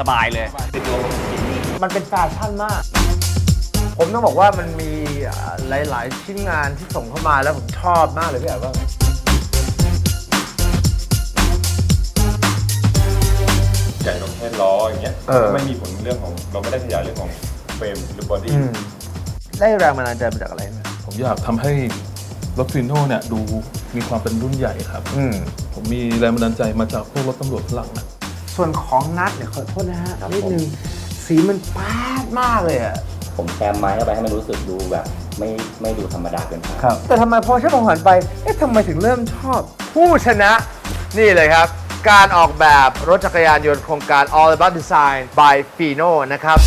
สบายเลยมันเป็นแฟชั่นมาก ผมต้องบอกว่ามันมีอ่าหลาย ๆ ชิ้นงานที่ส่งเข้ามาแล้วผมชอบมากเลยพี่แบบว่าใหญ่ลงแค่ล้ออย่างเงี้ยเออไม่มีผลเรื่องของเราไม่ได้ขยายเรื่องของเฟรมหรือบอดี้อืมได้แรงบันดาลใจมาจากอะไรไหมผมอยากทำให้รถฟีโน่เนี่ยดูมีความเป็นรุ่นใหญ่ครับอืมผมมีแรงบันดาลใจมาจากพวกรถตำรวจฝรั่งนะ ส่วนของนัดเนี่ยขอโทษนะฮะนิดนึงสีมันป้าดมากเลยอะผมแซมไม้เข้าไปให้มันรู้สึกดูแบบ ไม่ไม่ดูธรรมดาเกินไปแต่ทำไมพอฉันมองหันไป เอ๊ะทำไมถึงเริ่มชอบ ผู้ชนะนี่เลยครับ การออกแบบรถจักรยานยนต์โครงการ All About Design by Fino นะครับ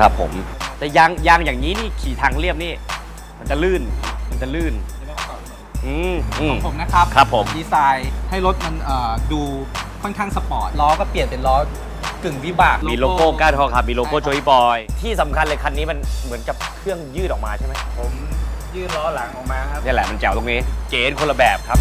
ครับผม แต่ยางยางอย่างนี้นี่ขี่ทางเรียบนี่ มันจะลื่นมันจะลื่นอืมอืม ผมนะครับครับผม ดีไซน์ให้รถมันเอ่อดูค่อนข้างสปอร์ตล้อก็เปลี่ยนเป็นล้อกึ่งวิบาก มีโลโก้ก้านทองครับมีโลโก้โจยบอย ที่สำคัญเลยคันนี้มันเหมือนกับเครื่องยืดออกมาใช่ไหมผมยื่นล้อหลังออกมาครับ นี่แหละมันแจ๋วตรงนี้ เก๋คนละแบบครับ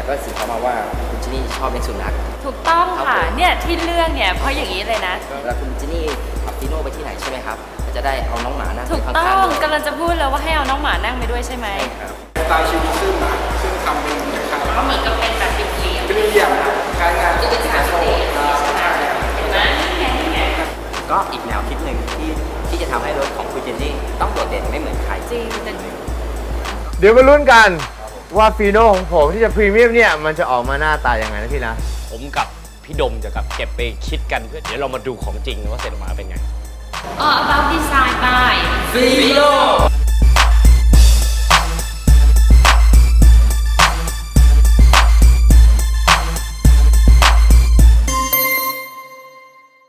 แล้วก็สีเข้ามาว่าคุณจินี่ชอบเลี้ยงสุนัข ถูกต้องครับค่ะผม เนี่ยที่เลือกเนี่ยเพราะอย่างนี้เลยนะ เวลาคุณจินี่ขับฟีโน่ไปที่ไหนใช่ไหมครับก็จะได้เอาน้องหมานั่งถูกข้างต้อๆงเลยกำลังจะพูดเลยว่าให้เอาน้องหมานั่งไปด้วยใช่ไหมครับ สไตล์ชิมิซึมาซึ่งทำเป็นเหมือนคล้ายก็เหมือนกับเป็นแบบเหลี่ยมเป็นเหลี่ยมคล้ายงานๆเป็นสามเหลี่ยมใช่ไหมเห็นไหมนี่ไงนี่ไงก็อีกแนวคิดหนึ่งที่ที่จะทำให้รถของคุณเจนนี่ต้องโดดเด่นไม่เหมือนใคร จริงแต่ เดี๋ยวมาลุ้นกัน ว่าฟีโน่ของผมที่จะพรีเมียมเนี่ยมันจะออกมาหน้าตายังไงนะพี่นะผมกับพี่ดมจะกับเก็บไปคิดกันเพื่อเดี๋ยวเรามาดูของจริงว่าเสร็จออกมาเป็นไงอ๋อ about design by